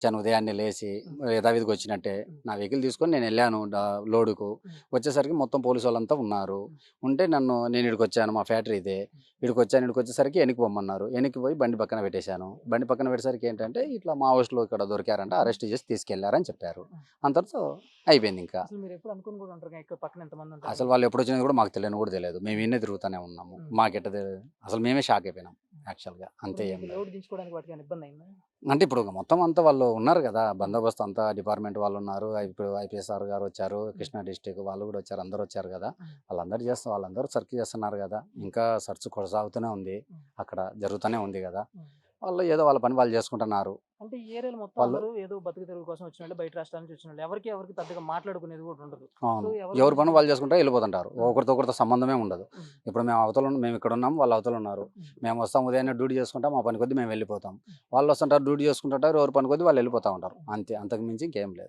వచ్చాను ఉదయాన్నే లేచి యథావిధికి వచ్చినట్టే నా వెహికల్ తీసుకొని నేను వెళ్ళాను లోడుకు. వచ్చేసరికి మొత్తం పోలీసు వాళ్ళంతా ఉన్నారు. ఉంటే నన్ను నేను ఇక్కడికి వచ్చాను మా ఫ్యాక్టరీ ఇదే. ఇక్కడికి వచ్చాను ఇక్కడికి వచ్చేసరికి వెనక్కి పొమ్మన్నారు. వెనక్కి పోయి బండి పక్కన పెట్టేశాను. బండి పక్కన పెట్టేసరికి ఏంటంటే ఇట్లా మా హౌస్లో ఇక్కడ దొరికారంట అరెస్ట్ చేసి తీసుకెళ్ళారని చెప్పారు. అంతటితో అయిపోయింది ఇంకా. అసలు వాళ్ళు ఎప్పుడు వచ్చినది కూడా మాకు తెలియని కూడా తెలియదు. మేము ఇన్నే తిరుగుతూనే ఉన్నాము. మాకెట్ట అసలు మేమే షాక్ అయిపోయినాం. యాక్చువల్గా అంతే ఏం లేదు. లోడ్ దించుకోవడానికి వాటికి ఏమైనా ఇబ్బంది అయిందా అంటే ఇప్పుడు మొత్తం అంతా వాళ్ళు ఉన్నారు కదా బందోబస్తు అంతా డిపార్ట్మెంట్ వాళ్ళు ఉన్నారు. ఇప్పుడు ఐపీఎస్ఆర్ గారు వచ్చారు కృష్ణా డిస్టిక్ వాళ్ళు కూడా వచ్చారు అందరూ వచ్చారు కదా. వాళ్ళందరూ చేస్తారు వాళ్ళందరూ సర్చ్ చేస్తున్నారు కదా. ఇంకా సర్చ్ కొనసాగుతూనే ఉంది. అక్కడ జరుగుతూనే ఉంది కదా. వాళ్ళు ఏదో వాళ్ళ పని వాళ్ళు చేసుకుంటున్నారు. అంటే ఈ ఏరియాలో మొత్తం అందరూ ఏదో బతుకు తెరువు కోసం వచ్చిన వాళ్ళు బయట రాష్ట్రాల నుంచి వచ్చిన వాళ్ళు ఎవరికి ఎవరికి పెద్దగా మాట్లాడుకునేది కూడా ఉండదు. ఎవరు- పని వాళ్ళు చేసుకుంటే వెళ్ళిపోతుంటారు. ఒకరితో ఒకరితో సంబంధమే ఉండదు. ఇప్పుడు మేము అవతల మేము ఇక్కడ ఉన్నాం వాళ్ళు అవతల ఉన్నారు. మేము వస్తాం ఉదయాన్నే డ్యూటీ చేసుకుంటాం మా పని కొద్దీ మేము వెళ్ళిపోతాం. వాళ్ళు వస్తుంటారు డ్యూటీ చేసుకుంటుంటారు ఎవరి పని కొద్దీ వాళ్ళు వెళ్ళిపోతూ ఉంటారు. అంతే. అంతకు మించి ఇంకేం లేదు.